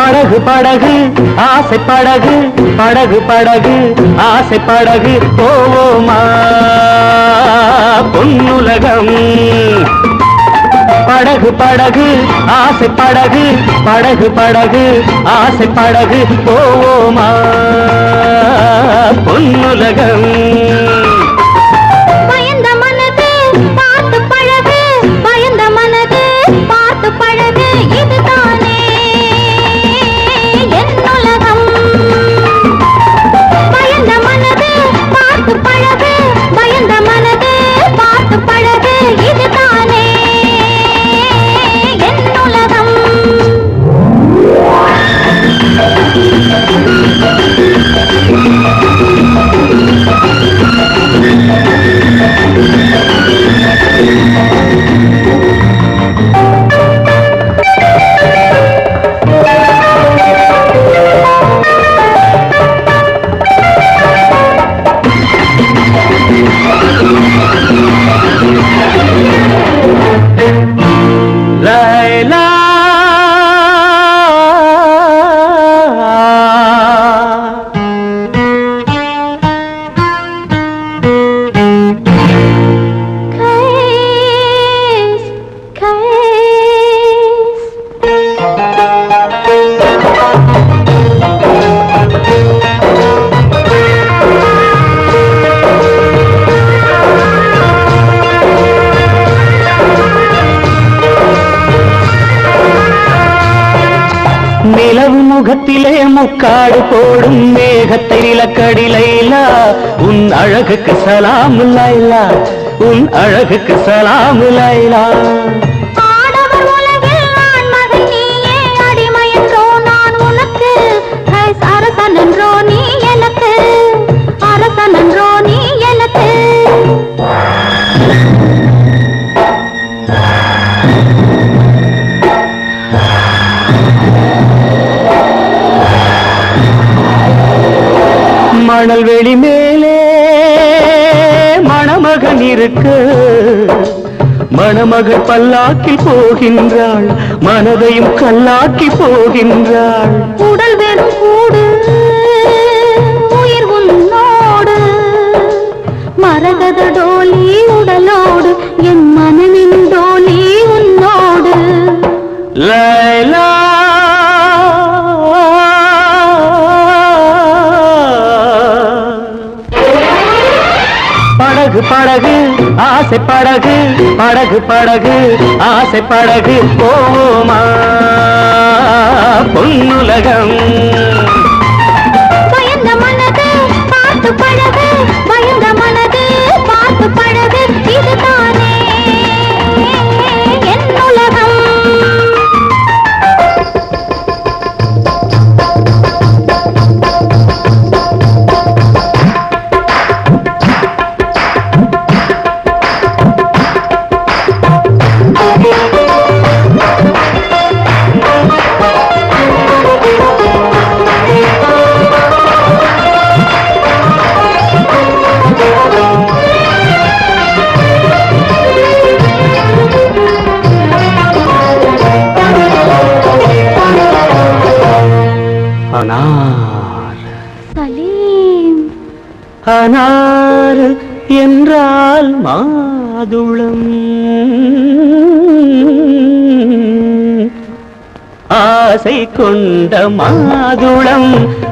படகு படகு ஆசை படகு படகு படகு ஆசை படகு. போவோமா பொன்னுலகம். படகு படகு ஆசை படகு படகு படகு ஆசை படகு. போவோமா பொன்னுலகம். காடு போடும் மேகத்தை நிலக்கடி லைலா உன் அழகுக்கு சலாம் லைலா. உன் அழகுக்கு சலாம் லைலா. ஆடவர் மணல் வெளி மேலே மணமகன் இருக்கு. மணமகள் பல்லாக்கி போகின்றாள் மனதையும் கல்லாக்கி போகின்றாள். உடல் வெறும் கூடு உயிர் உன்னோடு. மரகத டோலி உடல் படகு படகு ஆசை படகு படகு படகு ஆசை படகு போமா பொன்னுலகம். அனார் என்றால் மாதுளம். ஆசை கொண்ட மாதுளம்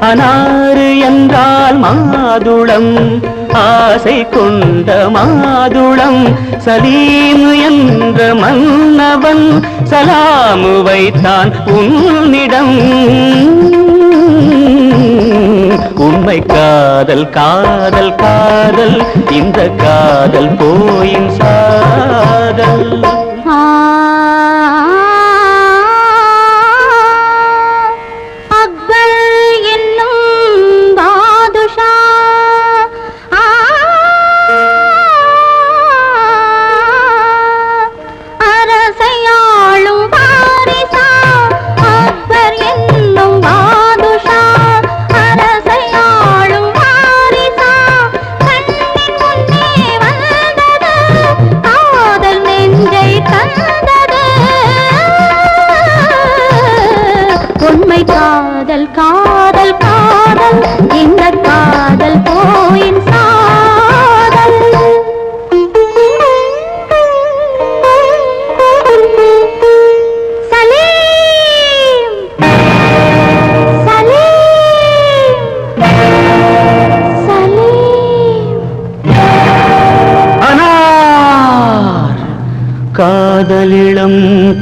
அனாறு என்றால் மாதுளம். ஆசை கொண்ட மாதுளம் சலீம் என்ற மன்னவன் சலாமு வைத்தான் உன்னிடம். காதல் காதல் காதல். இந்த காதல் போயின் சாதல்.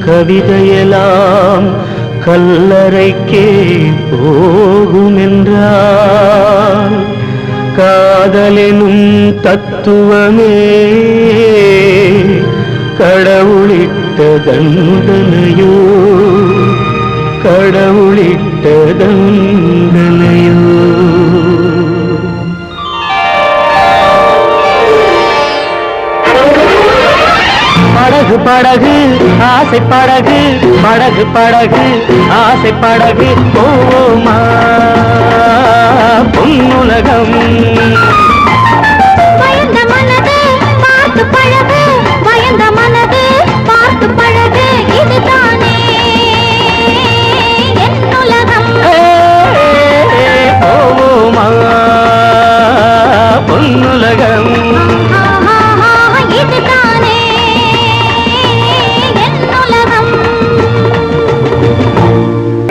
கவிதையெல்லாம் கல்லறைக்கே போகுமென்றால் காதலெனும் தத்துவமே கடவுளிட்ட தண்டனையோ கடவுளிட்ட தண்டனையோ படகு படகு ஆசை படகு படகு படகு ஆசை படகு. போமா பொன்னுலகம்.